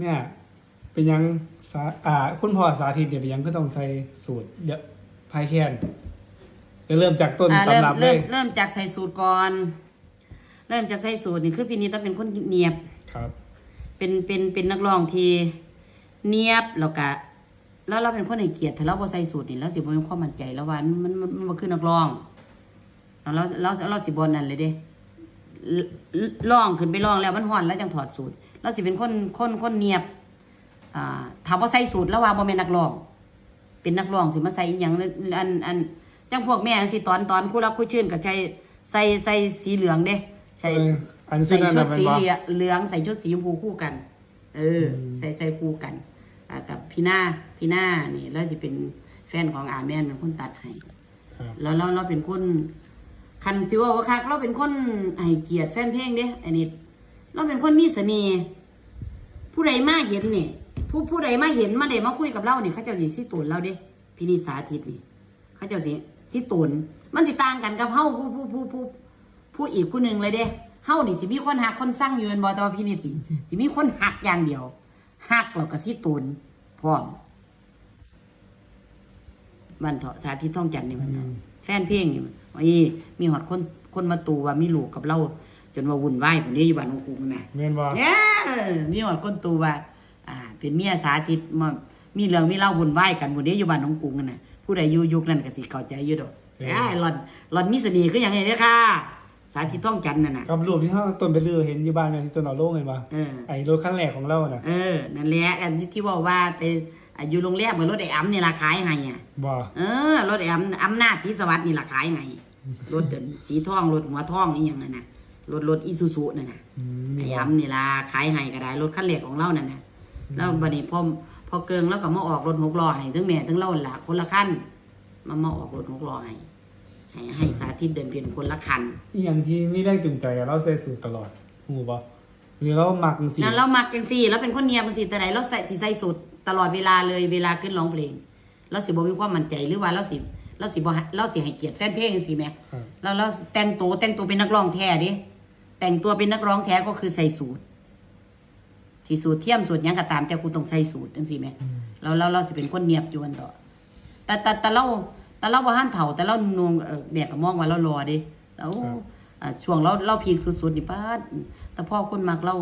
เนี่ยเป็นหยังสาอ่าคุณพ่อสาธิตเนี่ยเป็นหยังก็ต้องใส่สูตรเดี๋ยวพายแคนจะเริ่มจากต้นอ่าเริ่มตำรับเลเริ่มยเริ่มจากใส่สูตรก่อน เริ่มจากใส่สูตรนี่คือพี่นิดเราเป็นคนเนียบ ครับ เป็นเป็นเป็นนักร้องที่เนียบแล้วก็แล้วเราเป็นคนให้เกียรติถ้าเราบ่ใส่สูตรนี่เราสิบ่มีความมั่นใจแล้วว่ามันมันมันบ่คือนักร้องแล้วเราเราเราสิบ่นั่นเลยเด้ลร้องขึ้นไปร้องแล้วมันฮ้อนแล้วจังถอดสูตร เราสิเป็นคนคนคนเนียบอ่าถ้าบ่ใส่สูตรแล้วว่าบ่แม่นนักร้อง เป็นนักร้องสิมาใส่อีหยังอันอันจังพวกแม่สิตอนตอนคู่รักคู่ชื่นก็ใช้ใส่ใส่สีเหลืองเด้ใส่เอออันนี้ใส่นั่นชุน่ะดเป็นสีบ่เหลืองเหลืองใส่ชุดสีชมพูคู่กัน เอออใส่ใส่คู่กันอ่ากับพี่หน้าพี่หน้านี่แล้วจะเป็นแฟนของอาแม่นเป็นคนตัดให้ครับ แล้วเราเราเป็นคน คันจิว่าว่าคักเราเป็นคนให้เกียรติแฟนเพลงเด้อันนี้ เราเป็นคนมีเสน่ห์ผู้ใดมาเห็นนี่ผู้ผู้ใดมาเห็นมาเดมาคุยกับเรานี่เขาเจ้าสิสิตูนเราเด้พี่นิสาธิตนี่เขาเจ้าสิสิตูนมันสิต่างกันกับเฮาผู้ผู้ผู้ผู้ผู้อีกผู้หนึ่งเลยเด้เฮานี่สิมีคนหักคนสร้างอยู่แม่นบ่แต่ว่าพี่นิดสิสิมีคนหักอย่างเดียวหักแล้วก็สิตูนพร้อมวันเถาะสาธิตท่องจันทร์นี่วันเถาะแฟนเพลงนี่โอ้ยมีหอดคนคนมาตูว่ามีลูกกับเรา จนว่าวุ่นวายผมนี้อยู่บ้านของกูน่ะเม่นบ่เนี่ยมีหอดคนตูว่า อ่า เป็นเมียสาธิตมามีเรื่องมีเล่าวุ่นวายกันหมดนี้อยู่บ้านของกูนั่นน่ะผู้ใดอยู่ยุคนั้นก็สิเข้าใจอยู่ดอกเอ้ยหล่อนหล่อนมีเสน่ห์คืออย่างไรเด้อค่ะ สาธิตท่องจันทร์นั่นน่ะกับรูปที่เขาต้นไปเลือเห็นอยู่บ้านเนี่ยที่ต้นเอาโล่งเห็นบ่เออไอ้รถคันแรกของเราน่ะเออนั่นแหละอันที่ที่ว่าว่าไปอะอยู่โรงแรมกับรถไอ้อ้ำนี่ราขายให้อะบ่เออรถไอ้อำอำนาจศรีสวัสดิ์นี่ราขายไงรถเดินสีทองรถหัวทองนี่ยังนั่นน่ะ รถรถอีซูซูนั่นน่ะอืมไอ้นี่บ่อำนี่ล่ะขายให้ก็ได้รถคันเล็กของเรานั่นน่ะแล้วบัดนี้พอพอเกิงแล้วก็มาออกรถหกล้อให้ทั้งแม่ทั้งเราหล่ะคนละคันมามาออกรถหกล้อให้ให้ให้สาธิตเดินเพียนคนละคันอีหยังที่มีแรงจูงใจอะเราใส่สูตรตลอดหูบ่หรือเรามักจังซี่นั่นเรามักจังซี่แล้วเป็นคนเนียบจังซี่แต่ไหนเราใส่สิใส่สุดตลอดเวลาเลยเวลาขึ้นร้องเพลงเราสิบ่มีความมั่นใจหรือว่าเราสิเราสิบ่ให้เราสิให้เกียรติแฟนเพลงจังซี่แหมครับแล้วเราแต่งตัวแต่งตัวเป็นนักร้องแท้ดิ แต่งตัวเป็นนักร้องแท้ก็คือใส่สูทที่สูทเทียมสูทหยังก็ตามแต่กูต้องใส่สูทจังซี่แหมเราเราเราสิเป็นคนเนียบอยู่วันต่อแต่แต่แต่เราแต่เราบ่หันเฒ่า แต่เรานงเออแม่ก็มองว่าเรารอเดิแล้วอ่าช่วงเราเราพีคสุดๆนี่ป้าดแต่พ่อคนมักเรา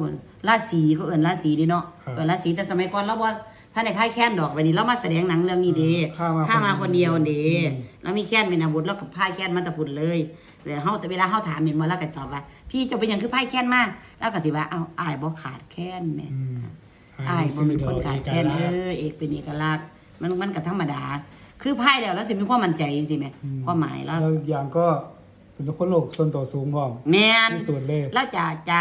ราศีเขาเอิ้นราศีดิเนาะเออราศีแต่สมัยก่อนเราบ่ ถ้าในพ่ายแค้นดอกวันนี้เรามาแสดงหนังเรื่องนี้เด้ข้ามาข้ามาคนเดียวเด้แล้วมีแค้นเป็นอาวุธแล้วกับพ่ายแค้นมาแตะพุ่นเลยเวลาเฮาแต่เวลาเฮาถามเห็นบ่แล้วก็ตอบว่า พี่เจะเป็นหยังคือพ่ายแค้นมาแล้วก็สิว่าเอ้าอ้ายบ่ขาดแค้นแหม่อืมอ้ายบ่เป็นคนขาดแค้นเออเอกเป็นเอกลักษณ์มันมันก็ธรรมดา คือพ่ายแล้วแล้วสิมีความมั่นใจสิแหม่ความหมายแล้วแล้วอีกอย่างก็เป็นคนโลกส่วนตัวสูงพร้อมแม่นที่สุดเลยแล้วจะจะ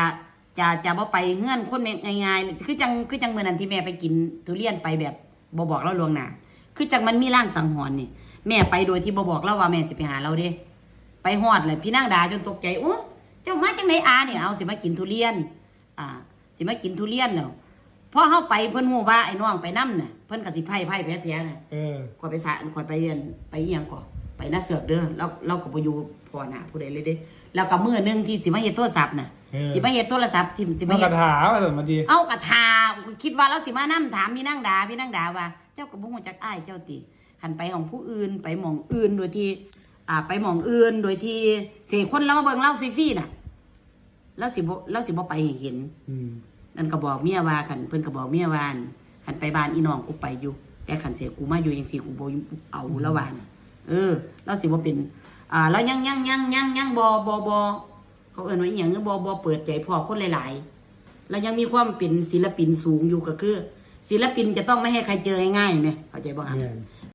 จะจะบ่ไปเงื่อนคนง่ายๆคือจังคือจังมื้อนั้นที่แม่ไปกินทุเรียนไปแบบบ่บอกเราล่วงหน้าคือจังมันมีร่างสังหรณ์นี่ แม่ไปโดยที่บ่บอกเราว่าแม่สิไปหาเราเด้ ไปฮอดเลยพี่นางดาจนตกใจโอ้เจ้ามาจังไดอาเนี่ยเอาสิมากินทุเรียน อ่า สิมากินทุเรียนแล้วพอเฮาไปเพิ่นฮู้ว่าไอ้น้องไปนํน่ะเพิ่นก็สิไพ่ไพ่แพ้ๆน่ะเออข่อยไปสะข่อยไปเรียนไปอีหยังก่อน ไปหน้าเสือกเด้อเราเราก็บ่อยู่พอหน้าผู้ใดเลยเด้แล้วก็มื้อหนึงที่สิมาเฮ็ดโทรศัพท์น่ะเออ สิมาเฮ็ดโทรศัพท์ที่สิมัมานเฮ็กด ระถาว่าสมาดีเอากระทาคิดว่าเราสิมานํถามพี่นางดาพี่นางดาว่า เจ้าก็บ่ฮู้จักอ้ายเจ้าติคันไปของผู้อื่นไปหม่องอื่นโดยที่ อ่า ไปหม่องอื่นโดยที่เสกคนเรามาเบิ่งเราฟรีๆน่ะแล้วสิบ่แล้วสิบ่ไปให้เห็นอืมนั่นก็บอกเมียว่าคันเพิ่นก็บอกเมียว่าอั่นคันไปบ้านอีน้องกูไปอยู่ แต่คันเสียกูมาอยู่จังซี่กูบ่เอาแล้วว่าน่ะ เออ เราสิบ่เป็น อ่า แล้วยังยังยังยังยังบอบอบอเขาเอิ้นว่าอีหยังบอบอเปิดใจพอคนหลายๆแล้วยังมีความเป็นศิลปินสูงอยู่ก็คือ ศิลปินจะต้องไม่ให้ใครเจอง่ายๆไหมเข้าใจบ่ครับ